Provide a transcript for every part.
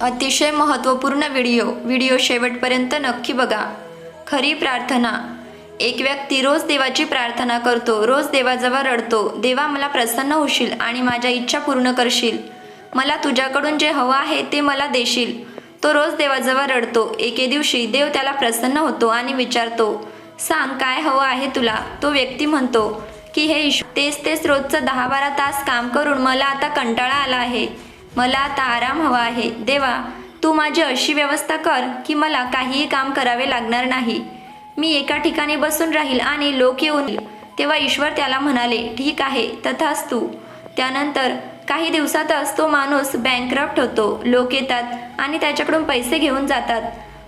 अतिशय महत्त्वपूर्ण video video शेवटपर्यंत नक्की बघा. खरी प्रार्थना. एक व्यक्ती रोज देवाची प्रार्थना करतो रोज देवाजवळ रडतो. देवा मला प्रसन्न होशील आणि माझ्या इच्छा पूर्ण करशील. मला तुझ्याकडून जे हवं आहे ते मला देशील. तो रोज देवाजवळ रडतो. एके दिवशी देव त्याला प्रसन्न होतो आणि विचारतो सांग काय हवं आहे तुला? तो व्यक्ती म्हणतो की हे ईश्वर तेच तेच रोजचं दहा बारा तास काम करून मला आता कंटाळा आला आहे. मला आता आराम हवा आहे. देवा तू माझी अशी व्यवस्था कर की मला काहीही काम करावे लागणार नाही. मी एका ठिकाणी बसून राहील आणि लोक येऊन तेव्हा ईश्वर त्याला म्हणाले ठीक आहे तथाच तू. त्यानंतर काही दिवसातच तो माणूस बँकरप्ट होतो. लोक येतात आणि त्याच्याकडून पैसे घेऊन जातात.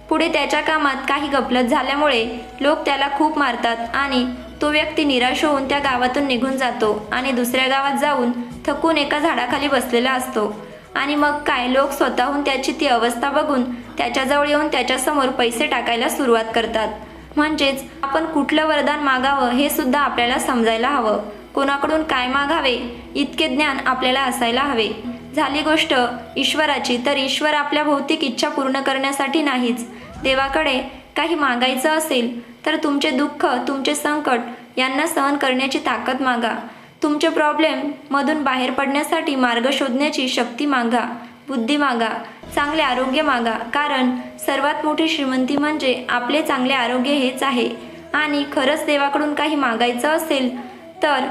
पुढे त्याच्या कामात काही गफलत झाल्यामुळे लोक त्याला खूप मारतात आणि तो व्यक्ती निराश होऊन त्या गावातून निघून जातो आणि दुसऱ्या गावात जाऊन थकून एका झाडाखाली बसलेला असतो. आणि मग काय लोक स्वतःहून त्याची ती अवस्था बघून त्याच्याजवळ येऊन त्याच्यासमोर पैसे टाकायला सुरुवात करतात. म्हणजेच आपण कुठलं वरदान मागावं हे सुद्धा आपल्याला समजायला हवं. कोणाकडून काय मागावे इतके ज्ञान आपल्याला असायला हवे. झाली गोष्ट ईश्वराची तर ईश्वर आपल्या भौतिक इच्छा पूर्ण करण्यासाठी नाहीच. देवाकडे काही मागायचं असेल तर तुमचे दुःख तुमचे संकट यांना सहन करण्याची ताकद मागा. तुमचे प्रॉब्लेम मधून बाहेर पडण्यासाठी मार्ग शोधण्याची शक्ती मागा बुद्धी मागा चांगले आरोग्य मागा. कारण सर्वात मोठी श्रीमंती म्हणजे आपले चांगले आरोग्य हेच आहे. आणि खरंच देवाकडून काही मागायचं असेल तर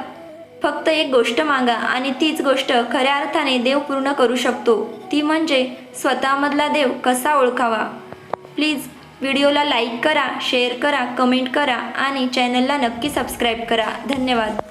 फक्त एक गोष्ट मागा आणि तीच गोष्ट खऱ्या अर्थाने देव पूर्ण करू शकतो. ती म्हणजे स्वतःमधला देव कसा ओळखावा? प्लीज व्हिडिओला लाईक करा शेअर करा कमेंट करा आणि चॅनलला नक्की सबस्क्राईब करा. धन्यवाद.